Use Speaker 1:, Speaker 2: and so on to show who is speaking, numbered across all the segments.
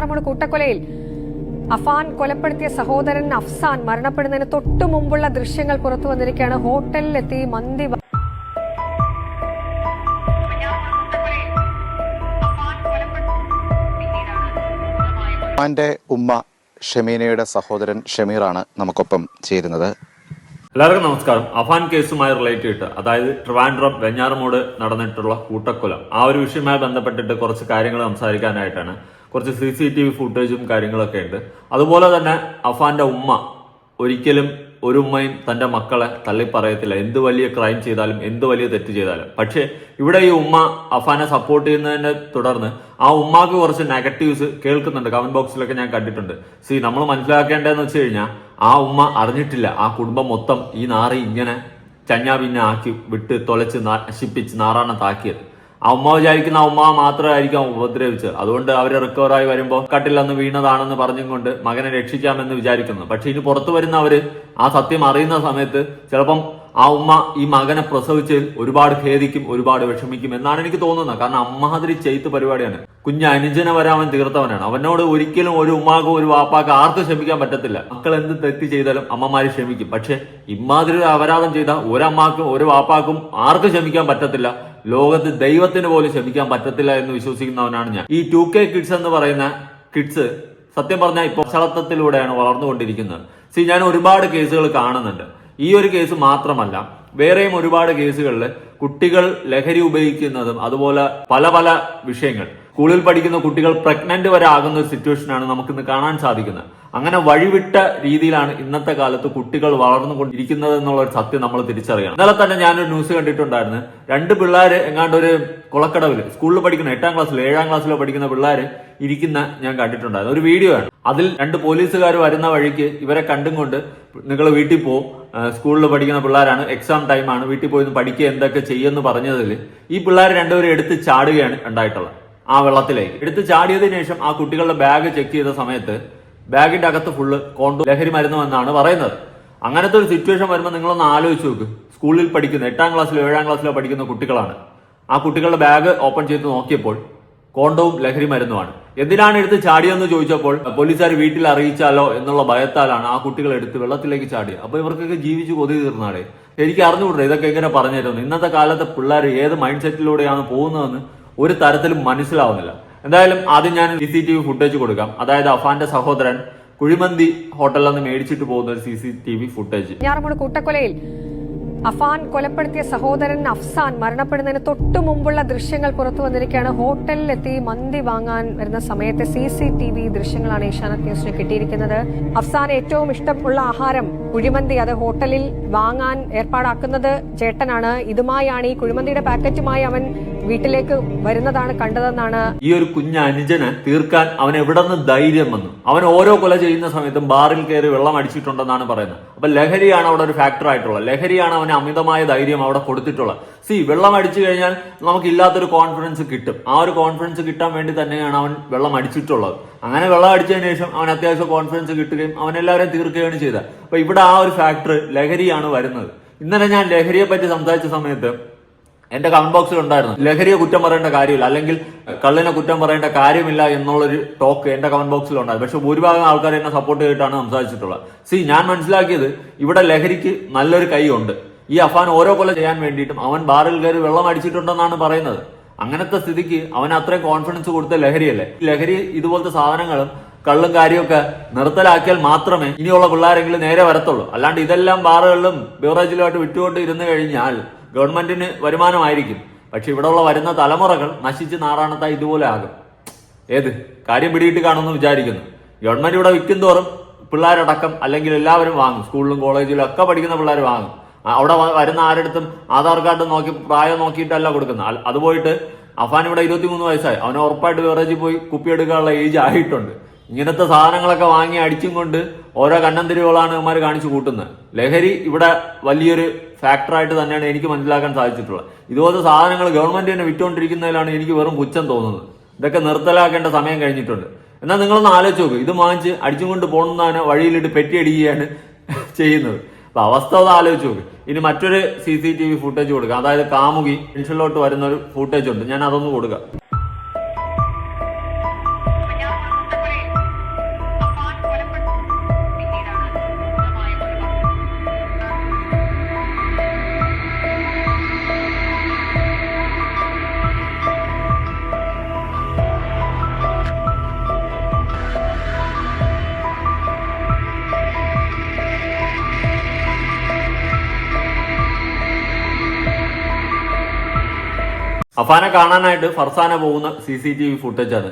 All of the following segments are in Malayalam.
Speaker 1: വെഞ്ഞാറമൂട് കൂട്ടക്കൊലയിൽ അഫാൻ കൊലപ്പെടുത്തിയ സഹോദരൻ അഫ്സാൻ മരണപ്പെടുന്നതിന് തൊട്ടു മുമ്പുള്ള ദൃശ്യങ്ങൾ പുറത്തു വന്നിരിക്കുകയാണ്. ഹോട്ടലിലെത്തി മന്തി
Speaker 2: ഉമ്മ ഷമീനയുടെ സഹോദരൻ ഷമീറാണ് നമുക്കൊപ്പം ചേരുന്നത്.
Speaker 3: എല്ലാവർക്കും നമസ്കാരം. അഫാൻ കേസുമായി റിലേറ്റ് ചെയ്തിട്ട് അതായത് ട്രിവാൻഡ്രം വെഞ്ഞാറമൂട് നടന്നിട്ടുള്ള കൂട്ടക്കൊല. ആ ഒരു വിഷയവുമായി ബന്ധപ്പെട്ടിട്ട് കുറച്ച് കാര്യങ്ങൾ സംസാരിക്കാനായിട്ടാണ് കുറച്ച് സി സി ടി വി ഫുട്ടേജും കാര്യങ്ങളൊക്കെ ഉണ്ട്. അതുപോലെ തന്നെ അഫാന്റെ ഉമ്മ ഒരിക്കലും ഒരു ഉമ്മയും തന്റെ മക്കളെ തള്ളി പറയത്തില്ല എന്ത് വലിയ ക്രൈം ചെയ്താലും എന്ത് വലിയ തെറ്റ് ചെയ്താലും. പക്ഷേ ഇവിടെ ഈ ഉമ്മ അഫാനെ സപ്പോർട്ട് ചെയ്യുന്നതിനെ തുടർന്ന് ആ ഉമ്മാക്ക് കുറച്ച് നെഗറ്റീവ്സ് കേൾക്കുന്നുണ്ട്. കമന്റ് ബോക്സിലൊക്കെ ഞാൻ കണ്ടിട്ടുണ്ട്. സി നമ്മൾ മനസ്സിലാക്കേണ്ടതെന്ന് വെച്ച് കഴിഞ്ഞാൽ ആ ഉമ്മ അറിഞ്ഞിട്ടില്ല. ആ കുടുംബം മൊത്തം ഈ നാറി ഇങ്ങനെ ചഞ്ഞാ പിന്നെ ആക്കി വിട്ട് തൊലച്ച് നശിപ്പിച്ച് നശിപ്പിച്ച് നാറാണത്താക്കിയത്. ആ ഉമ്മ വിചാരിക്കുന്ന ആ ഉമ്മ മാത്രമായിരിക്കും ഉപദ്രവിച്ചത്. അതുകൊണ്ട് അവർ റിക്കവറായി വരുമ്പോൾ കട്ടിലന്ന് വീണതാണെന്ന് പറഞ്ഞും കൊണ്ട് മകനെ രക്ഷിക്കാമെന്ന് വിചാരിക്കുന്നു. പക്ഷെ ഇനി പുറത്തു വരുന്ന അവർ ആ സത്യം അറിയുന്ന സമയത്ത് ചിലപ്പം ആ ഉമ്മ ഈ മകനെ പ്രസവിച്ചതിൽ ഒരുപാട് ഖേദിക്കും ഒരുപാട് വിഷമിക്കും എന്നാണ് എനിക്ക് തോന്നുന്നത്. കാരണം അമ്മാതിരി ചെയ്ത്ത് പരിപാടിയാണ്. കുഞ്ഞ് അനുജനെ വരാമൻ തീർത്തവനാണ്. അവനോട് ഒരിക്കലും ഒരു ഉമ്മാക്കും ഒരു വാപ്പാക്കും ആർക്കും ക്ഷമിക്കാൻ പറ്റത്തില്ല. മക്കൾ എന്ത് തെറ്റ് ചെയ്താലും അമ്മമാര് ക്ഷമിക്കും. പക്ഷെ ഇമ്മാതിരി അപരാധം ചെയ്ത ഒരമ്മാക്കും ഒരു വാപ്പാക്കും ആർക്കും ക്ഷമിക്കാൻ പറ്റത്തില്ല. ലോകത്ത് ദൈവത്തിന് പോലും ക്ഷമിക്കാൻ പറ്റത്തില്ല എന്ന് വിശ്വസിക്കുന്നവനാണ് ഞാൻ. ഈ ടു കെ കിഡ്സ് എന്ന് പറയുന്ന കിഡ്സ് സത്യം പറഞ്ഞാൽ ഇപ്പോൾ പശ്ചാത്തലത്തിലൂടെയാണ് വളർന്നുകൊണ്ടിരിക്കുന്നത്. സി ഞാൻ ഒരുപാട് കേസുകൾ കാണുന്നുണ്ട്. ഈ ഒരു കേസ് മാത്രമല്ല വേറെയും ഒരുപാട് കേസുകളിൽ കുട്ടികൾ ലഹരി ഉപയോഗിക്കുന്നതും അതുപോലെ പല പല വിഷയങ്ങൾ. സ്കൂളിൽ പഠിക്കുന്ന കുട്ടികൾ പ്രഗ്നന്റ് വരെ ആകുന്ന ഒരു സിറ്റുവേഷനാണ് നമുക്കിന്ന് കാണാൻ സാധിക്കുന്നത്. അങ്ങനെ വഴിവിട്ട രീതിയിലാണ് ഇന്നത്തെ കാലത്ത് കുട്ടികൾ വളർന്നുകൊണ്ടിരിക്കുന്നത് എന്നുള്ള ഒരു സത്യം നമ്മൾ തിരിച്ചറിയണം. ഇന്നലെ തന്നെ ഞാനൊരു ന്യൂസ് കണ്ടിട്ടുണ്ടായിരുന്നു. രണ്ട് പിള്ളേർ എങ്ങാണ്ട് ഒരു കുളക്കടവിൽ സ്കൂളിൽ പഠിക്കുന്ന എട്ടാം ക്ലാസ്സിലോ ഏഴാം ക്ലാസ്സിലോ പഠിക്കുന്ന പിള്ളേർ ഇരിക്കുന്ന ഞാൻ കണ്ടിട്ടുണ്ടായിരുന്നു. ഒരു വീഡിയോ ആണ്. അതിൽ രണ്ട് പോലീസുകാർ വരുന്ന വഴിക്ക് ഇവരെ കണ്ടും കൊണ്ട് നിങ്ങൾ വീട്ടിൽ പോ. സ്കൂളിൽ പഠിക്കുന്ന പിള്ളേരാണ് എക്സാം ടൈമാണ് വീട്ടിൽ പോയി പഠിക്കുക എന്തൊക്കെ ചെയ്യുമെന്ന് പറഞ്ഞതിൽ ഈ പിള്ളേർ രണ്ടുപേരും എടുത്ത് ചാടുകയാണ് ഉണ്ടായിട്ടുള്ളത്. ആ വെള്ളത്തിലേക്ക്. എടുത്ത് ചാടിയതിനു ശേഷം ആ കുട്ടികളുടെ ബാഗ് ചെക്ക് ചെയ്ത സമയത്ത് ബാഗിന്റെ അകത്ത് ഫുള്ള് കോണ്ടു ലഹരി മരുന്നു എന്നാണ് പറയുന്നത്. അങ്ങനത്തെ ഒരു സിറ്റുവേഷൻ വരുമ്പോൾ നിങ്ങളൊന്ന് ആലോചിച്ച് നോക്ക്. സ്കൂളിൽ പഠിക്കുന്ന എട്ടാം ക്ലാസ്സിലോ ഏഴാം ക്ലാസ്സിലോ പഠിക്കുന്ന കുട്ടികളാണ്. ആ കുട്ടികളുടെ ബാഗ് ഓപ്പൺ ചെയ്ത് നോക്കിയപ്പോൾ കോണ്ടവും ലഹരി മരുന്നുമാണ്. എന്തിനാണ് എടുത്ത് ചാടിയെന്ന് ചോദിച്ചപ്പോൾ പോലീസുകാർ വീട്ടിൽ അറിയിച്ചാലോ എന്നുള്ള ഭയത്താലാണ് ആ കുട്ടികൾ എടുത്ത് വെള്ളത്തിലേക്ക് ചാടിയത് അപ്പൊ ഇവർക്കൊക്കെ ജീവിച്ച് കൊതി തീർന്നാടെ എനിക്ക് അറിഞ്ഞുകൂടെ ഇതൊക്കെ എങ്ങനെ പറഞ്ഞു തരുന്നു ഇന്നത്തെ കാലത്തെ പിള്ളേർ ഏത് മൈൻഡ് സെറ്റിലൂടെയാണ് പോകുന്നതെന്ന് ഒരു തരത്തിലും മനസ്സിലാവുന്നില്ല. എന്തായാലും ആദ്യം ഞാൻ C C T V footage കൊടുക്കാം. അതായത് അഫാന്റെ സഹോദരൻ കുഴിമന്തി ഹോട്ടലിൽ നിന്ന് മേടിച്ചിട്ട് പോകുന്ന ഒരു C C T V footage
Speaker 1: കൂട്ടക്കൊലയിൽ Afan കൊലപ്പെടുത്തിയ സഹോദരൻ അഫ്സാൻ മരണപ്പെടുന്നതിന് തൊട്ടു മുമ്പുള്ള ദൃശ്യങ്ങൾ പുറത്തു വന്നിരിക്കുകയാണ്. ഹോട്ടലിലെത്തി മന്തി വാങ്ങാൻ വരുന്ന സമയത്തെ സി സി ടി വി ദൃശ്യങ്ങളാണ് ഏഷ്യാനെറ്റ് ന്യൂസിന് കിട്ടിയിരിക്കുന്നത്. അഫ്സാൻ ഏറ്റവും ഇഷ്ടമുള്ള ആഹാരം കുഴിമന്തി അത് ഹോട്ടലിൽ വാങ്ങാൻ ഏർപ്പാടാക്കുന്നത് ചേട്ടനാണ്. ഇതുമായാണ് ഈ കുഴിമന്തിയുടെ പാക്കറ്റുമായി അവൻ വീട്ടിലേക്ക് വരുന്നതാണ് കണ്ടതെന്നാണ്
Speaker 3: ഈ ഒരു കുഞ്ഞ് അനുജന് തീർക്കാൻ അവൻ എവിടെ നിന്ന് ധൈര്യം വന്നു. അവൻ ഓരോ കൊല ചെയ്യുന്ന സമയത്തും ബാറിൽ കയറി വെള്ളം അടിച്ചിട്ടുണ്ടെന്നാണ് പറയുന്നത്. അപ്പൊ ലഹരിയാണ് അവിടെ ഒരു ഫാക്ടർ ആയിട്ടുള്ളത്. ലഹരിയാണ് അവന് അമിതമായ ധൈര്യം അവിടെ കൊടുത്തിട്ടുള്ളത്. സി വെള്ളം അടിച്ചു കഴിഞ്ഞാൽ നമുക്ക് ഇല്ലാത്തൊരു കോൺഫിഡൻസ് കിട്ടും. ആ ഒരു കോൺഫിഡൻസ് കിട്ടാൻ വേണ്ടി തന്നെയാണ് അവൻ വെള്ളം അടിച്ചിട്ടുള്ളത്. അങ്ങനെ വെള്ളം അടിച്ചതിന് ശേഷം അവൻ അത്യാവശ്യം കോൺഫിഡൻസ് കിട്ടുകയും അവൻ എല്ലാവരെയും തീർക്കുകയാണ് ചെയ്തത്. അപ്പൊ ഇവിടെ ആ ഒരു ഫാക്ടർ ലഹരിയാണ് വരുന്നത്. ഇന്നലെ ഞാൻ ലഹരിയെ പറ്റി സംസാരിച്ച സമയത്ത് എന്റെ കമന്റ് ബോക്സിൽ ഉണ്ടായിരുന്നു. ലഹരിയെ കുറ്റം പറയേണ്ട കാര്യമില്ല. അല്ലെങ്കിൽ കള്ളിനെ കുറ്റം പറയേണ്ട കാര്യമില്ല എന്നുള്ളൊരു ടോക്ക് എന്റെ കമന്റ് ബോക്സിൽ ഉണ്ടായിരുന്നു. പക്ഷെ ഭൂരിഭാഗം ആൾക്കാർ എന്നെ സപ്പോർട്ട് ചെയ്തിട്ടാണ് സംസാരിച്ചിട്ടുള്ളത്. സി ഞാൻ മനസ്സിലാക്കിയത് ഇവിടെ ലഹരിക്ക് നല്ലൊരു കൈ ഉണ്ട് ഈ അഫാൻ ഓരോ കൊല്ലം ചെയ്യാൻ വേണ്ടിയിട്ടും അവൻ ബാറിൽ കയറി വെള്ളം അടിച്ചിട്ടുണ്ടെന്നാണ് പറയുന്നത്. അങ്ങനത്തെ സ്ഥിതിക്ക് അവൻ അത്രയും കോൺഫിഡൻസ് കൊടുത്ത ലഹരിയല്ലേ? ലഹരി ഇതുപോലത്തെ സാധനങ്ങളും കള്ളും കാര്യമൊക്കെ നിർത്തലാക്കിയാൽ മാത്രമേ ഇനിയുള്ള പിള്ളേരെങ്കിലും നേരെ വരത്തുള്ളൂ. അല്ലാണ്ട് ഇതെല്ലാം ബാറുകളിലും ബിവറേജിലുമായിട്ട് വിട്ടുകൊണ്ട് ഇരുന്ന് കഴിഞ്ഞാൽ ഗവൺമെന്റിന് വരുമാനമായിരിക്കും. പക്ഷെ ഇവിടെയുള്ള വരുന്ന തലമുറകൾ നശിച്ച് നാറാണത്ത ഇതുപോലെ ആകും. ഏത്? കാര്യം പിടിയിട്ട് കാണുമെന്ന് വിചാരിക്കുന്നു. ഗവൺമെന്റ് ഇവിടെ വിൽക്കും തോറും പിള്ളേരടക്കം അല്ലെങ്കിൽ എല്ലാവരും വാങ്ങും. സ്കൂളിലും കോളേജിലും ഒക്കെ പഠിക്കുന്ന പിള്ളേർ വാങ്ങും. അവിടെ വരുന്ന ആരടുത്തും ആധാർ കാർഡ് നോക്കി പ്രായം നോക്കിയിട്ടല്ല കൊടുക്കുന്നത്. അതുപോയിട്ട് അത് പോയിട്ട് അഫാൻ ഇവിടെ ഇരുപത്തിമൂന്ന് വയസ്സായി. അവനെ ഉറപ്പായിട്ട് വേറെ പോയി കുപ്പിയെടുക്കാനുള്ള ഏജ് ആയിട്ടുണ്ട്. ഇങ്ങനത്തെ സാധനങ്ങളൊക്കെ വാങ്ങി അടിച്ചും കൊണ്ട് ഓരോ കണ്ണന്തിരികളാണ് ഇവന്മാർ കാണിച്ചു കൂട്ടുന്നത്. ലഹരി ഇവിടെ വലിയൊരു ഫാക്ടറായിട്ട് തന്നെയാണ് എനിക്ക് മനസ്സിലാക്കാൻ സാധിച്ചിട്ടുള്ളത്. ഇതുപോലത്തെ സാധനങ്ങൾ ഗവൺമെന്റ് തന്നെ വിറ്റുകൊണ്ടിരിക്കുന്നതിലാണ് എനിക്ക് വെറും പുച്ഛം തോന്നുന്നത്. ഇതൊക്കെ നിർത്തലാക്കേണ്ട സമയം കഴിഞ്ഞിട്ടുണ്ട്. എന്നാൽ നിങ്ങളൊന്ന് ആലോചിച്ച് നോക്ക്. ഇത് വാങ്ങിച്ച് അടിച്ചും കൊണ്ട് പോകുന്നതാണ് വഴിയിലിട്ട് പെറ്റിയടിക്കുകയാണ് ചെയ്യുന്നത്. അപ്പൊ അവസ്ഥ ഒന്ന് ആലോചിച്ച് നോക്ക്. ഇനി മറ്റൊരു C C T V footage കൊടുക്കാം. അതായത് കാമുകി ജംഗ്ഷനിലോട്ട് വരുന്ന ഒരു ഫുട്ടേജ് ഉണ്ട്. ഞാൻ അതൊന്ന് കൊടുക്കാം. അഫാനെ കാണാനായിട്ട് ഫർസാന പോകുന്ന C C T V footage ആണ്.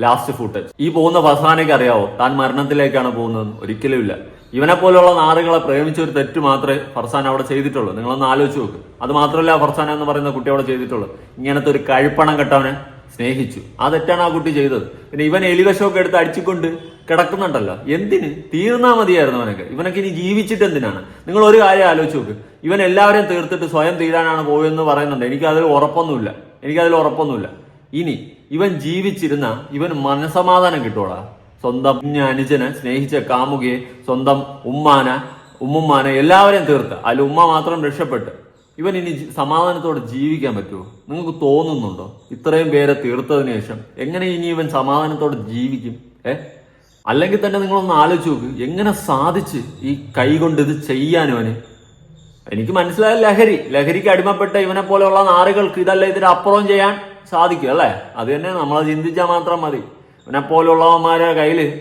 Speaker 3: ലാസ്റ്റ് ഫുട്ടേജ് ഈ പോകുന്ന ഫർസാനയ്ക്ക് അറിയാവോ? താൻ മരണത്തിലേക്കാണ് പോകുന്നത് ഒരിക്കലും ഇല്ല. ഇവനെ പോലുള്ള നാറുകളെ പ്രേമിച്ച ഒരു തെറ്റ് മാത്രമേ ഫർസാൻ അവിടെ ചെയ്തിട്ടുള്ളൂ. നിങ്ങളൊന്ന് ആലോചിച്ച് നോക്ക്. അത് മാത്രമല്ല ഫർസാന എന്ന് പറയുന്ന കുട്ടി അവിടെ ചെയ്തിട്ടുള്ളൂ. ഇങ്ങനത്തെ ഒരു കഴിപ്പണം കെട്ടവനെ സ്നേഹിച്ചു. ആ തെറ്റാണ് ആ കുട്ടി ചെയ്തത്. പിന്നെ ഇവൻ എലിവശമൊക്കെ എടുത്ത് അടിച്ചുകൊണ്ട് കിടക്കുന്നുണ്ടല്ലോ. എന്തിന്? തീർന്നാ മതിയായിരുന്നു അവനൊക്കെ. ഇവനൊക്കെ ഇനി ജീവിച്ചിട്ട് എന്തിനാണ്? നിങ്ങൾ ഒരു കാര്യം ആലോചിച്ച് നോക്ക്. ഇവൻ എല്ലാവരെയും തീർത്തിട്ട് സ്വയം തീരാനാണ് പോയെന്ന് പറയുന്നുണ്ട്. എനിക്ക് അതിൽ ഉറപ്പൊന്നുമില്ല. എനിക്ക് അതിൽ ഉറപ്പൊന്നുമില്ല. ഇനി ഇവൻ ജീവിച്ചിരുന്ന ഇവൻ മനസമാധാനം കിട്ടോടാ സ്വന്തം അനുജനെ സ്നേഹിച്ച കാമുകിയെ സ്വന്തം ഉമ്മാന ഉമ്മുമ്മാനെ എല്ലാവരെയും തീർത്ത്. അതിൽ ഉമ്മ മാത്രം രക്ഷപ്പെട്ട്. ഇവൻ ഇനി സമാധാനത്തോടെ ജീവിക്കാൻ പറ്റുമോ നിങ്ങൾക്ക് തോന്നുന്നുണ്ടോ? ഇത്രയും പേരെ തീർത്തതിന് ശേഷം എങ്ങനെ ഇനി ഇവൻ സമാധാനത്തോടെ ജീവിക്കും? ഏ? അല്ലെങ്കിൽ തന്നെ നിങ്ങളൊന്ന് ആലോചിച്ച് നോക്ക്. എങ്ങനെ സാധിച്ച് ഈ കൈ കൊണ്ട് ഇത് ചെയ്യാൻ അവന്? എനിക്ക് മനസ്സിലായ ലഹരി. ലഹരിക്ക് അടിമപ്പെട്ട ഇവനെ പോലെയുള്ള നാറുകൾക്ക് ഇതല്ല ഇതിന് അപ്പുറം ചെയ്യാൻ സാധിക്കും അല്ലേ? അത് തന്നെ നമ്മൾ ചിന്തിച്ചാൽ മാത്രം മതി. ഇവനെ പോലുള്ളവന്മാരെ കയ്യിൽ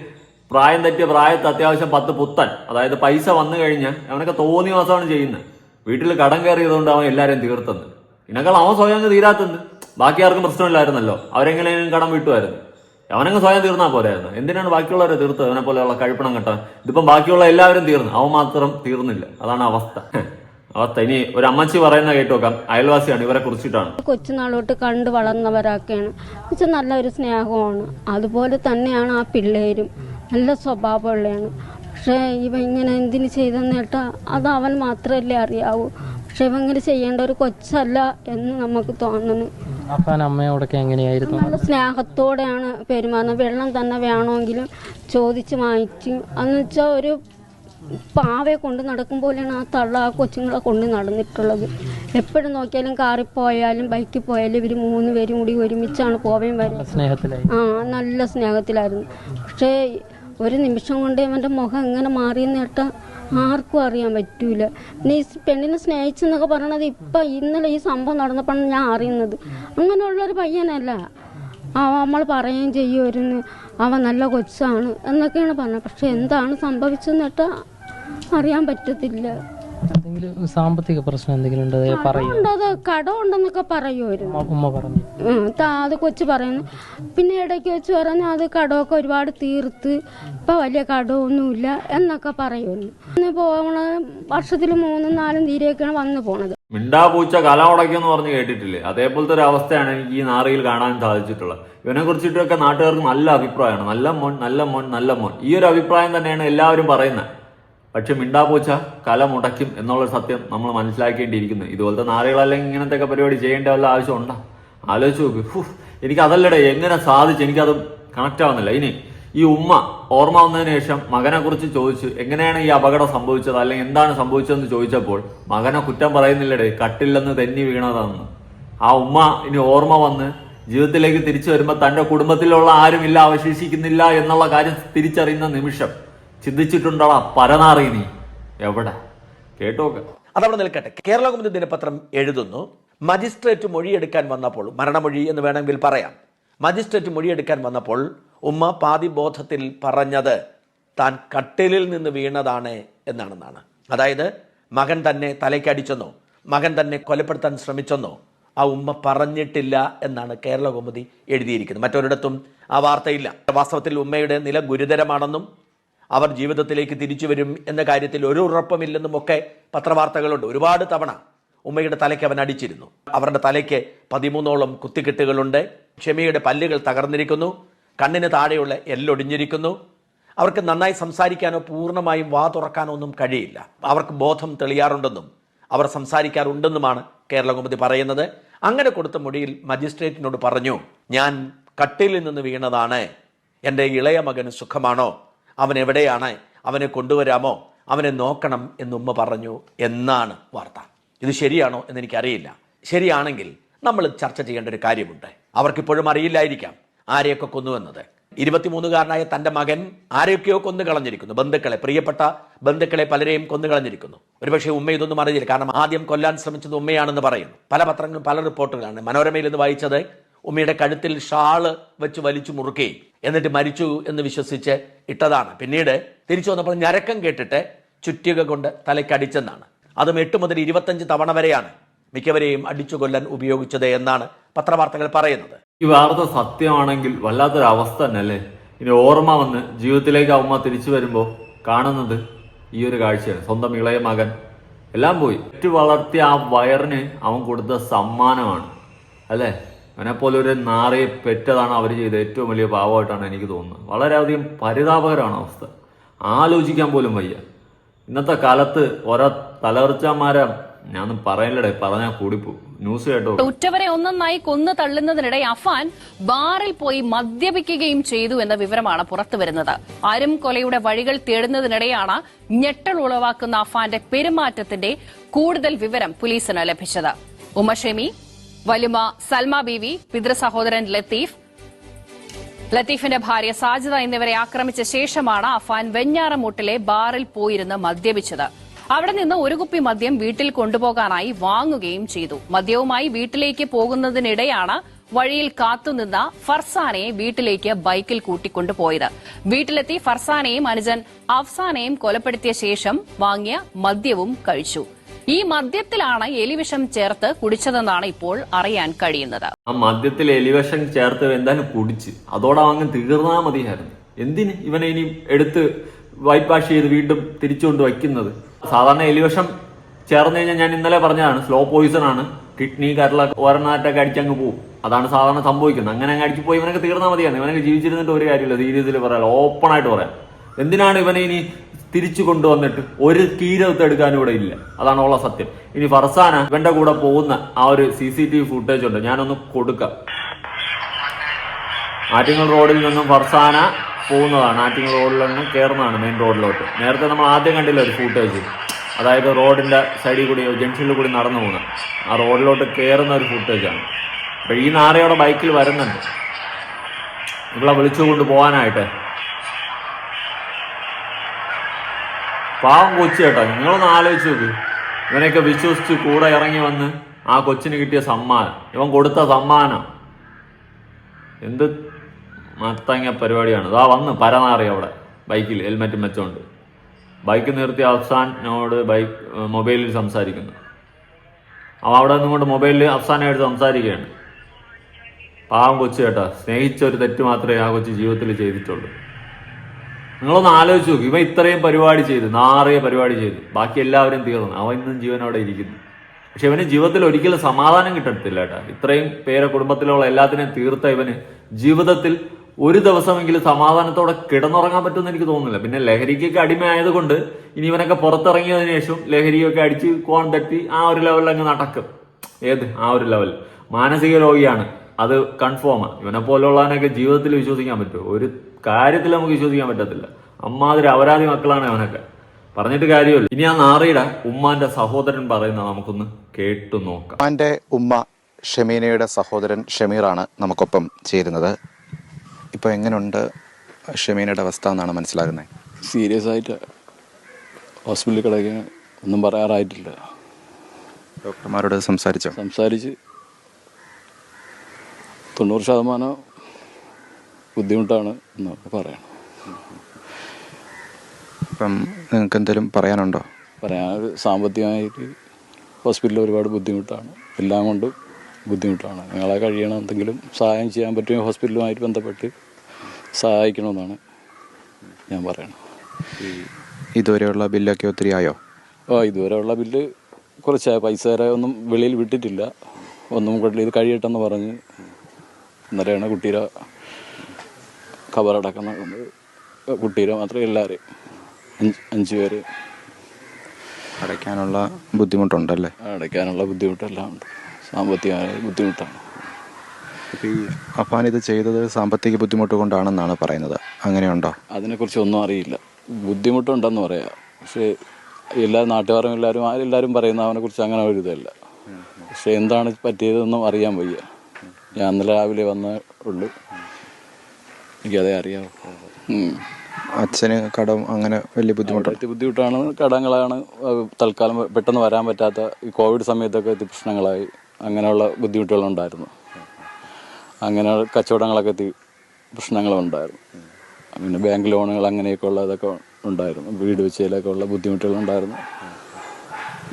Speaker 3: പ്രായം തെറ്റിയ പ്രായത്ത് അത്യാവശ്യം പത്ത് പുത്തൻ അതായത് പൈസ വന്നു കഴിഞ്ഞാൽ അവനൊക്കെ തോന്നിയ മാസമാണ് ചെയ്യുന്നത്. വീട്ടിൽ കടം കയറിയതുകൊണ്ട് അവൻ എല്ലാവരെയും തീർത്തുന്നത്. ഇതിനേക്കാൾ അവൻ സ്വയം തീരാത്തുണ്ട് ബാക്കി ആർക്കും പ്രശ്നമില്ലായിരുന്നല്ലോ. അവരെങ്ങനെയും കടം വിട്ടുമായിരുന്നു. അവനങ്ങ് സ്വയം തീർന്നാൽ പോരായിരുന്നു. എന്തിനാണ് ബാക്കിയുള്ളവരെ തീർത്ത് അവനെ പോലെയുള്ള കഴിപ്പണം കെട്ടാൻ ഇതിപ്പം ബാക്കിയുള്ള എല്ലാവരും തീർന്നു. അവൻ മാത്രം തീർന്നില്ല. അതാണ് അവസ്ഥ. അവസ്ഥ. ഇനി ഒരു അമ്മച്ചി പറയുന്ന കേട്ടോക്കാം അയൽവാസിയാണ്. ഇവരെ കുറിച്ചിട്ടാണ്.
Speaker 4: കൊച്ചുനാളോട്ട് കണ്ടു വളർന്നവരൊക്കെയാണ്. നല്ല നല്ലൊരു സ്നേഹമാണ്. അതുപോലെ തന്നെയാണ് ആ പിള്ളേരും. നല്ല സ്വഭാവമുള്ളതാണ് പക്ഷേ ഇവ ഇങ്ങനെ എന്തിന് ചെയ്തെന്ന് കേട്ടാ അത് അവൻ മാത്രമല്ലേ അറിയാവൂ. പക്ഷെ ഇവ ഇങ്ങനെ ചെയ്യേണ്ട ഒരു കൊച്ചല്ല എന്ന് നമുക്ക് തോന്നുന്നു
Speaker 5: അപ്പാൻ അമ്മയോടൊക്കെ എങ്ങനെയായിരുന്നു?
Speaker 4: നല്ല സ്നേഹത്തോടെയാണ് പെരുമാറുന്നത്. വെള്ളം തന്നെ വേണമെങ്കിലും ചോദിച്ച് വാങ്ങിച്ച്. എന്ന് വെച്ചാൽ ഒരു പാവയെ കൊണ്ട് നടക്കും പോലെയാണ് ആ തള്ള ആ കൊച്ചുങ്ങളെ കൊണ്ട് നടന്നിട്ടുള്ളത്. എപ്പോഴും നോക്കിയാലും കാറിൽ പോയാലും ബൈക്കിൽ പോയാലും ഇവർ മൂന്ന് പേരും കൂടി ഒരുമിച്ചാണ് പോവേം വരുന്നത്.
Speaker 5: സ്നേഹത്തിലായി
Speaker 4: ആ നല്ല സ്നേഹത്തിലായിരുന്നു. പക്ഷേ ഒരു നിമിഷം കൊണ്ട് ഇവന്റെ മുഖം എങ്ങനെ മാറിയെന്ന് കേട്ടാൽ ആർക്കും അറിയാൻ പറ്റൂല. പിന്നെ ഈ പെണ്ണിനെ സ്നേഹിച്ചെന്നൊക്കെ പറയണത് ഇപ്പം ഇന്നലെ ഈ സംഭവം നടന്നപ്പോഴാണ് ഞാൻ അറിയുന്നത്. അങ്ങനെയുള്ളൊരു പയ്യനല്ല. നമ്മൾ പറയുകയും ചെയ്യുമായിരുന്നു അവൻ നല്ല കൊച്ചാണ് എന്നൊക്കെയാണ് പറഞ്ഞത്. പക്ഷെ എന്താണ് സംഭവിച്ചതെന്ന് കേട്ടാൽ അറിയാൻ പറ്റത്തില്ല.
Speaker 5: എന്തെങ്കിലും സാമ്പത്തിക പ്രശ്നം എന്തെങ്കിലും ഉണ്ടോ? പറയൂ.
Speaker 4: ഉണ്ട്? അത് കടമുണ്ടെന്നൊക്കെ പറയുമായിരുന്നു
Speaker 5: ഉമ്മ- പറഞ്ഞു.
Speaker 4: താ അത് കൊച്ചു പറയുന്നു. പിന്നെ ഇടയ്ക്ക് വെച്ച് പറഞ്ഞു അത് കടമൊക്കെ ഒരുപാട് തീർത്ത് ഇപ്പം വലിയ കടമൊന്നുമില്ല എന്നൊക്കെ പറയുമായിരുന്നു ഇന്ന് പോകണ വർഷത്തിൽ മൂന്നും നാലും തീരെയൊക്കെയാണ് വന്നു പോണത്.
Speaker 3: മിണ്ടാ പൂച്ച കല ഉടയ്ക്കെന്ന് പറഞ്ഞ് കേട്ടിട്ടില്ലേ? അതേപോലത്തെ ഒരു അവസ്ഥയാണ് എനിക്ക് ഈ നാറിയിൽ കാണാൻ സാധിച്ചിട്ടുള്ളത്. ഇവനെ കുറിച്ചിട്ടൊക്കെ നാട്ടുകാർക്ക് നല്ല അഭിപ്രായമാണ്. നല്ല മോൻ നല്ല മോൻ നല്ല മോൻ. ഈ ഒരു അഭിപ്രായം തന്നെയാണ് എല്ലാവരും പറയുന്നത്. പക്ഷെ മിണ്ടാപോച്ച കല മുടക്കും എന്നുള്ള സത്യം നമ്മൾ മനസ്സിലാക്കേണ്ടിയിരിക്കുന്നു. ഇതുപോലത്തെ നാറികളല്ലെങ്കിൽ ഇങ്ങനത്തെ പരിപാടി ചെയ്യേണ്ട വല്ല ആവശ്യമുണ്ടോ? ആലോചിച്ച് നോക്ക്. എനിക്ക് അതല്ലടേ എങ്ങനെ സാധിച്ചു എനിക്കത് കണക്ട് ആവുന്നില്ല. ഇനി ഈ ഉമ്മ ഓർമ്മ വന്നതിന് ശേഷം മകനെ കുറിച്ച് ചോദിച്ചു എങ്ങനെയാണ് ഈ അപകടം സംഭവിച്ചത്? അല്ലെങ്കിൽ എന്താണ് സംഭവിച്ചതെന്ന് ചോദിച്ചപ്പോൾ മകനെ കുറ്റം പറയുന്നില്ലടേ കട്ടില്ലെന്ന് തെന്നി വീണതാണെന്ന്. ആ ഉമ്മ ഇനി ഓർമ്മ വന്ന് ജീവിതത്തിലേക്ക് തിരിച്ചു വരുമ്പോൾ തന്റെ കുടുംബത്തിലുള്ള ആരുമില്ല അവശേഷിക്കുന്നില്ല എന്നുള്ള കാര്യം തിരിച്ചറിയുന്ന നിമിഷം ചിന്തിച്ചിട്ടുണ്ടോടാ? പരനാറി നീ. എവിടെ? കേട്ടോക്ക.
Speaker 6: അതവിടെ നിൽക്കട്ടെ. കേരള കുമുദ ദിനപത്രം എഴുതുന്നു. മജിസ്ട്രേറ്റ് മൊഴിയെടുക്കാൻ വന്നപ്പോൾ മരണമൊഴി എന്ന് വേണമെങ്കിൽ പറയാം. മജിസ്ട്രേറ്റ് മൊഴിയെടുക്കാൻ വന്നപ്പോൾ ഉമ്മ പാതിബോധത്തിൽ പറഞ്ഞത് താൻ കട്ടിലിൽ നിന്ന് വീണതാണ് എന്നാണെന്നാണ്. അതായത് മകൻ തന്നെ തലയ്ക്കടിച്ചെന്നോ മകൻ തന്നെ കൊലപ്പെടുത്താൻ ശ്രമിച്ചെന്നോ ആ ഉമ്മ പറഞ്ഞിട്ടില്ല എന്നാണ് കേരള കോമതി എഴുതിയിരിക്കുന്നത്. മറ്റൊരിടത്തും ആ വാർത്തയില്ല. വാസ്തവത്തിൽ ഉമ്മയുടെ നില ഗുരുതരമാണെന്നും അവർ ജീവിതത്തിലേക്ക് തിരിച്ചു വരും എന്ന കാര്യത്തിൽ ഒരു ഉറപ്പുമില്ലെന്നും ഒക്കെ പത്രവാർത്തകളുണ്ട്. ഒരുപാട് തവണ ഉമ്മയുടെ തലയ്ക്ക് അവൻ അടിച്ചിരുന്നു. അവരുടെ തലയ്ക്ക് പതിമൂന്നോളം കുത്തിക്കെട്ടുകളുണ്ട്. ക്ഷമയുടെ പല്ലുകൾ തകർന്നിരിക്കുന്നു. കണ്ണിന് താഴെയുള്ള എല്ലൊടിഞ്ഞിരിക്കുന്നു. അവർക്ക് നന്നായി സംസാരിക്കാനോ പൂർണമായും വാ തുറക്കാനോ ഒന്നും കഴിയില്ല. അവർക്ക് ബോധം തെളിയാറുണ്ടെന്നും അവർ സംസാരിക്കാറുണ്ടെന്നുമാണ് കേരള കൗമുദി പറയുന്നത്. അങ്ങനെ കൊടുത്ത മൊഴിയിൽ മജിസ്ട്രേറ്റിനോട് പറഞ്ഞു ഞാൻ കട്ടിലിൽ നിന്ന് വീണതാണ്. എന്റെ ഇളയ മകന് സുഖമാണോ? അവൻ എവിടെയാണ്? അവനെ കൊണ്ടുവരാമോ? അവനെ നോക്കണം എന്ന് ഉമ്മ പറഞ്ഞു. എന്നാണ് വാർത്ത. ഇത് ശരിയാണോ എന്ന് എനിക്കറിയില്ല. ശരിയാണെങ്കിൽ നമ്മൾ ചർച്ച ചെയ്യേണ്ട ഒരു കാര്യമുണ്ട്. അവർക്കിപ്പോഴും അറിയില്ലായിരിക്കാം ആരെയൊക്കെ കൊന്നുവെന്നത് ഇരുപത്തിമൂന്നുകാരനായ തന്റെ മകൻ ആരെയൊക്കെയോ കൊന്നു കളഞ്ഞിരിക്കുന്നു. ബന്ധുക്കളെ പ്രിയപ്പെട്ട ബന്ധുക്കളെ പലരെയും കൊന്നു കളഞ്ഞിരിക്കുന്നു. ഒരുപക്ഷെ ഉമ്മ ഇതൊന്നും അറിയില്ല കാരണം ആദ്യം കൊല്ലാൻ ശ്രമിച്ചത് ഉമ്മയാണെന്ന് പറയുന്നു. പല പത്രങ്ങളും പല റിപ്പോർട്ടുകളാണ് മനോരമയിൽ നിന്ന് വായിച്ചത്. ഉമ്മയുടെ കഴുത്തിൽ ഷാൾ വെച്ച് വലിച്ചു മുറുക്കി എന്നിട്ട് മരിച്ചു എന്ന് വിശ്വസിച്ച് ഇട്ടതാണ്. പിന്നീട് തിരിച്ചു വന്നപ്പോൾ ഞരക്കം കേട്ടിട്ട് ചുറ്റിക കൊണ്ട് തലയ്ക്കടിച്ചെന്നാണ് അതും എട്ട് മുതൽ ഇരുപത്തഞ്ച് തവണ വരെയാണ് മിക്കവരെയും അടിച്ചു കൊല്ലാൻ ഉപയോഗിച്ചത് എന്നാണ് പത്രവാർത്തകൾ പറയുന്നത്.
Speaker 3: ഈ വാർത്ത സത്യമാണെങ്കിൽ വല്ലാത്തൊരു അവസ്ഥ തന്നെ അല്ലേ ഇനി ഓർമ്മ വന്ന് ജീവിതത്തിലേക്ക് അമ്മ തിരിച്ചു വരുമ്പോൾ കാണുന്നത് ഈ ഒരു കാഴ്ചയാണ്. സ്വന്തം ഇളയ മകൻ. എല്ലാം പോയി. ഏറ്റു വളർത്തിയ ആ വയറിന് അവൻ കൊടുത്ത സമ്മാനമാണ്. അല്ലേ? അവനെപ്പോലെ ഒരു നാറിയെ പെറ്റതാണ് അവർ ചെയ്ത ഏറ്റവും വലിയ പാവമായിട്ടാണ് എനിക്ക് തോന്നുന്നത്. വളരെയധികം പരിതാപകരമാണ് അവസ്ഥ. ആലോചിക്കാൻ പോലും വയ്യ. ഇന്നത്തെ കാലത്ത് ഓരോ തലവർച്ചമാരെ ഞാൻ പറയലടേ പറഞ്ഞാൽ കൂടിപ്പോ ന്യൂസ് കേട്ടോ.
Speaker 7: ഉറ്റവരെ ഒന്നൊന്നായി കൊന്നു തള്ളുന്നതിനിടെ അഫാൻ ബാറിൽ പോയി മദ്യപിക്കുകയും ചെയ്തു എന്ന വിവരമാണ് പുറത്തു വരുന്നത്. അരും കൊലയുടെ വഴികൾ തേടുന്നതിനിടെയാണ് ഞെട്ടൽ ഉളവാക്കുന്ന അഫാന്റെ പെരുമാറ്റത്തിന്റെ കൂടുതൽ വിവരം പോലീസിന് ലഭിച്ചത്. ഉമഷെമി വലുമ സൽമ ബീവി പിതൃസഹോദരൻ ലത്തീഫ്. ലത്തീഫിന്റെ ഭാര്യ സാജിദ എന്നിവരെ ആക്രമിച്ച ശേഷമാണ് അഫാൻ വെഞ്ഞാറമൂട്ടിലെ ബാറിൽ പോയിരുന്ന് മദ്യപിച്ചത്. അവിടെ നിന്ന് ഒരു കുപ്പി മദ്യം വീട്ടിൽ കൊണ്ടുപോകാനായി വാങ്ങുകയും ചെയ്തു. മദ്യവുമായി വീട്ടിലേക്ക് പോകുന്നതിനിടെയാണ് വഴിയിൽ കാത്തുനിന്ന ഫർസാനയെ വീട്ടിലേക്ക് ബൈക്കിൽ കൂട്ടിക്കൊണ്ടുപോയത്. വീട്ടിലെത്തി ഫർസാനയും അനുജൻ അഫ്സാനെയും കൊലപ്പെടുത്തിയ ശേഷം വാങ്ങിയ മദ്യവും കഴിച്ചു. ഈ മദ്യത്തിലാണ് എലിവിഷം ചേർത്ത് കുടിച്ചതെന്നാണ് ഇപ്പോൾ അറിയാൻ കഴിയുന്നത്.
Speaker 3: ആ മദ്യത്തിൽ എലിവിഷം ചേർത്ത് എന്തായാലും കുടിച്ച്. അതോടെ അങ്ങ് തീർന്നാ മതിയായിരുന്നു. എന്തിന് ഇവനെ ഇനി എടുത്ത് വൈറ്റ് വാഷ് ചെയ്ത് വീണ്ടും തിരിച്ചുകൊണ്ട് വയ്ക്കുന്നത്? സാധാരണ എലിവിഷം ചേർന്ന് കഴിഞ്ഞാൽ ഞാൻ ഇന്നലെ പറഞ്ഞതാണ് സ്ലോ പോയിസൺ ആണ്. കിഡ്നി കരള ഒരെണ്ണാറ്റൊക്കെ അടിച്ചങ്ങ് പോകും അതാണ് സാധാരണ സംഭവിക്കുന്നത്. അങ്ങനെ അങ്ങ് അടിച്ചു പോയി ഇവനൊക്കെ തീർന്നാൽ മതിയാണ് ഇവനൊക്കെ ജീവിച്ചിരുന്നിട്ട് ഒരു കാര്യമില്ല. സീരിയസിൽ പറയാം ഓപ്പൺ ആയിട്ട് പറയാം. എന്തിനാണ് ഇവനെ ഇനി തിരിച്ചു കൊണ്ടുവന്നിട്ട് ഒരു കീരത്ത് എടുക്കാൻ ഇവിടെ ഇല്ല? അതാണ് ഉള്ള സത്യം. ഇനി ഫർസാന ഇവന്റെ കൂടെ പോകുന്ന ആ ഒരു C C T V footage ഉണ്ട്. ഞാനൊന്ന് കൊടുക്കാം. ആറ്റിങ്ങൽ റോഡിൽ നിന്നും ഫർസാന പോകുന്നതാണ്. ആറ്റിങ്ങൽ റോഡിൽ നിന്ന് കയറുന്നതാണ് മെയിൻ റോഡിലോട്ട് നേരത്തെ നമ്മൾ ആദ്യം കണ്ടില്ല ഒരു ഫുട്ടേജ് അതായത് റോഡിന്റെ സൈഡിൽ കൂടി ജംഗ്ഷനിൽ കൂടി നടന്നു പോകുന്നത്. ആ റോഡിലോട്ട് കയറുന്ന ഒരു ഫുട്ടേജാണ് അപ്പൊ ഈ നാറയോടെ ബൈക്കിൽ വരുന്നുണ്ട്. ഇവിടെ വിളിച്ചു കൊണ്ട് പോകാനായിട്ട്. പാവം കൊച്ചു കേട്ടോ. നിങ്ങളൊന്ന് ആലോചിച്ച് നോക്ക്. ഇവനെയൊക്കെ വിശ്വസിച്ച് കൂടെ ഇറങ്ങി വന്ന് ആ കൊച്ചിന് കിട്ടിയ സമ്മാനം. ഇവൻ കൊടുത്ത സമ്മാനം. എന്ത് മത്തങ്ങ പരിപാടിയാണ്. ഇതാ വന്ന് പരനാറി അവിടെ. ബൈക്കിൽ ഹെൽമെറ്റ് മെച്ചമുണ്ട് ബൈക്ക് നിർത്തി അഫ്സാനോട് ബൈക്ക് മൊബൈലിൽ സംസാരിക്കുന്നു. അവ അവിടെ നിന്നുകൊണ്ട് മൊബൈലിൽ അഫ്സാനായിട്ട് സംസാരിക്കുകയാണ്. പാവം കൊച്ചു കേട്ടോ. സ്നേഹിച്ച ഒരു തെറ്റ് മാത്രമേ ആ കൊച്ചു ജീവിതത്തിൽ ചെയ്തിട്ടുള്ളൂ. നിങ്ങളൊന്ന് ആലോചിച്ച് നോക്കി. ഇവ ഇത്രയും പരിപാടി ചെയ്ത്. നാറിയ പരിപാടി ചെയ്ത്. ബാക്കി എല്ലാവരും തീർന്നു. അവൻ ഇന്നും ജീവൻ അവിടെ ഇരിക്കുന്നു. പക്ഷെ ഇവന് ജീവിതത്തിൽ ഒരിക്കലും സമാധാനം കിട്ടത്തില്ല കേട്ടോ. ഇത്രയും പേരെ കുടുംബത്തിലുള്ള എല്ലാത്തിനെയും തീർത്ത ഇവന് ജീവിതത്തിൽ ഒരു ദിവസമെങ്കിലും സമാധാനത്തോടെ കിടന്നുറങ്ങാൻ പറ്റുമെന്ന് എനിക്ക് തോന്നുന്നില്ല. പിന്നെ ലഹരിക്കൊക്കെ അടിമയായതുകൊണ്ട് ഇനി ഇവനൊക്കെ പുറത്തിറങ്ങിയതിനു ശേഷം ലഹരിയൊക്കെ അടിച്ച് കോൺ തട്ടി ആ ഒരു ലെവലിൽ അങ്ങ് നടക്കും. ഏത്? ആ ഒരു ലെവൽ മാനസിക രോഗിയാണ്. അത് കൺഫേമാണ് ഇവനെ പോലുള്ളവനൊക്കെ ജീവിതത്തിൽ വിശ്വസിക്കാൻ പറ്റുമോ? ഒരു കാര്യത്തിൽ നമുക്ക് വിശ്വസിക്കാൻ പറ്റത്തില്ല. അമ്മാതിരി അപരാധി മക്കളാണ് അവനൊക്കെ. പറഞ്ഞിട്ട് കാര്യമില്ല. ഇനി ആ നാറിയുടെ ഉമ്മാന്റെ സഹോദരൻ പറയുന്ന നമുക്കൊന്ന് കേട്ടു നോക്കാം.
Speaker 2: ഉമ്മാന്റെ ഉമ്മ ഷമീനയുടെ സഹോദരൻ ഷമീറാണ് നമുക്കൊപ്പം ചേരുന്നത്. ഇപ്പൊ എങ്ങനെയുണ്ട് ഷമീനയുടെ അവസ്ഥ എന്നാണ് മനസ്സിലാകുന്നത്
Speaker 8: സീരിയസ് ആയിട്ട് ഹോസ്പിറ്റലിൽ കിടക്കാൻ ഒന്നും പറയാറായിട്ടില്ല.
Speaker 2: ഡോക്ടർമാരോട് സംസാരിച്ചോ?
Speaker 8: സംസാരിച്ച് തൊണ്ണൂറ് ശതമാനം ബുദ്ധിമുട്ടാണ് എന്ന് പറയാം
Speaker 2: ഇപ്പം നിങ്ങൾക്ക് എന്തെങ്കിലും പറയാനുണ്ടോ?
Speaker 8: പറയാൻ സാമ്പത്തികമായിട്ട് ഹോസ്പിറ്റലിൽ ഒരുപാട് ബുദ്ധിമുട്ടാണ്. എല്ലാം കൊണ്ടും ബുദ്ധിമുട്ടാണ്. നിങ്ങളെ കഴിയണം എന്തെങ്കിലും സഹായം ചെയ്യാൻ പറ്റുമോ ഹോസ്പിറ്റലുമായിട്ട് ബന്ധപ്പെട്ട് സഹായിക്കണമെന്നാണ് ഞാൻ പറയണം
Speaker 2: ഇതുവരെയുള്ള ബില്ലൊക്കെ ഒത്തിരി ആയോ?
Speaker 8: ആ ഇതുവരെയുള്ള ബില്ല് കുറച്ച് പൈസ വരെ ഒന്നും വെളിയിൽ വിട്ടിട്ടില്ല. ഒന്നും കൊണ്ട് ഇത് കഴിയട്ടെന്ന് പറഞ്ഞ് ഇന്നലെയാണ് കുട്ടീരെ ഖബറടക്കുന്നത് കുട്ടീരെ മാത്രം എല്ലാവരെയും. അഞ്ച് അഞ്ച് പേര്.
Speaker 2: അടയ്ക്കാനുള്ള ബുദ്ധിമുട്ടുണ്ടല്ലേ?
Speaker 8: അടയ്ക്കാനുള്ള ബുദ്ധിമുട്ടെല്ലാം ഉണ്ട്. സാമ്പത്തികമായ ബുദ്ധിമുട്ടാണ്.
Speaker 2: ഈ അഫാൻ ഇത് ചെയ്തത് സാമ്പത്തിക ബുദ്ധിമുട്ട് കൊണ്ടാണെന്നാണ് പറയുന്നത്. അങ്ങനെയുണ്ടോ?
Speaker 8: അതിനെക്കുറിച്ച് ഒന്നും അറിയില്ല. ബുദ്ധിമുട്ടുണ്ടെന്ന് പറയാം. പക്ഷേ എല്ലാ നാട്ടുകാരും എല്ലാവരും ആരെല്ലാവരും എല്ലാവരും പറയുന്ന അവനെക്കുറിച്ച് അങ്ങനെ ഒരു ഇതല്ല. പക്ഷേ എന്താണ് പറ്റിയതെന്നും അറിയാൻ വയ്യ. ഞാൻ ഇന്നലെ രാവിലെ വന്നേ ഉള്ളു. എനിക്കതേ അറിയാവൂ.
Speaker 2: അച്ഛന് കടം അങ്ങനെ വലിയ
Speaker 8: ബുദ്ധിമുട്ട്. ബുദ്ധിമുട്ടാണ്. കടങ്ങളാണ് തൽക്കാലം പെട്ടെന്ന് വരാൻ പറ്റാത്ത ഈ കോവിഡ് സമയത്തൊക്കെ എത്തി പ്രശ്നങ്ങളായി. അങ്ങനെയുള്ള ബുദ്ധിമുട്ടുകളുണ്ടായിരുന്നു. അങ്ങനെ കച്ചവടങ്ങളൊക്കെ എത്തി പ്രശ്നങ്ങളുണ്ടായിരുന്നു. പിന്നെ ബാങ്ക് ലോണുകൾ അങ്ങനെയൊക്കെ ഉള്ളതൊക്കെ ഉണ്ടായിരുന്നു. വീട് വെച്ചതിലൊക്കെ ഉള്ള ബുദ്ധിമുട്ടുകളുണ്ടായിരുന്നു.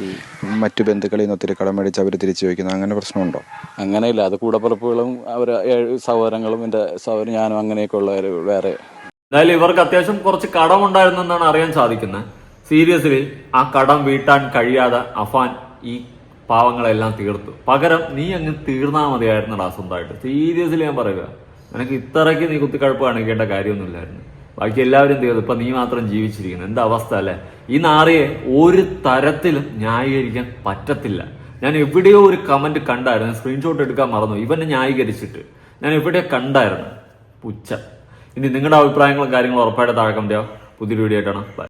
Speaker 2: ഈ മറ്റു ബന്ധുക്കളിൽ നിന്ന് ഒത്തിരി കടം മേടിച്ച് അവർ തിരിച്ചു ചോദിക്കുന്നത് അങ്ങനെ പ്രശ്നമുണ്ടോ?
Speaker 8: അങ്ങനെയില്ല. അത് കൂടപ്പിറപ്പുകളും അവർ സഹോദരങ്ങളും എന്റെ സഹോദരൻ ഞാനും അങ്ങനെയൊക്കെ ഉള്ളവർ വേറെ.
Speaker 3: എന്തായാലും ഇവർക്ക് അത്യാവശ്യം കുറച്ച് കടം ഉണ്ടായിരുന്നെന്നാണ് അറിയാൻ സാധിക്കുന്നത്. സീരിയസ്ലി ആ കടം വീട്ടാൻ കഴിയാതെ അഫാൻ ഈ പാവങ്ങളെല്ലാം തീർത്തു. പകരം നീ അങ്ങ് തീർന്നാൽ മതിയായിരുന്നടാ സ്വന്തമായിട്ട്. സീരിയസ്ലി ഞാൻ പറയുക നിനക്ക് ഇത്രയ്ക്ക് നീ കുത്തിക്കഴപ്പ് കാണിക്കേണ്ട കാര്യമൊന്നുമില്ലായിരുന്നു. ബാക്കി എല്ലാവരും തീർന്നു ഇപ്പൊ നീ മാത്രം ജീവിച്ചിരിക്കുന്നു. എന്താ അവസ്ഥ അല്ലേ? ഈ നാറിയെ ഒരു തരത്തിലും ന്യായീകരിക്കാൻ പറ്റത്തില്ല. ഞാൻ എവിടെയോ ഒരു കമന്റ് കണ്ടായിരുന്നു. സ്ക്രീൻഷോട്ട് എടുക്കാൻ മറന്നു. ഇവനെ ന്യായീകരിച്ചിട്ട്. ഞാൻ എവിടെയോ കണ്ടായിരുന്നു. പുച്ച ഇനി നിങ്ങളുടെ അഭിപ്രായങ്ങളും കാര്യങ്ങളും ഉറപ്പായിട്ട് താഴെ ചെയ്യാം. പുതിയൊരു വീഡിയോ ആയിട്ടാണ്.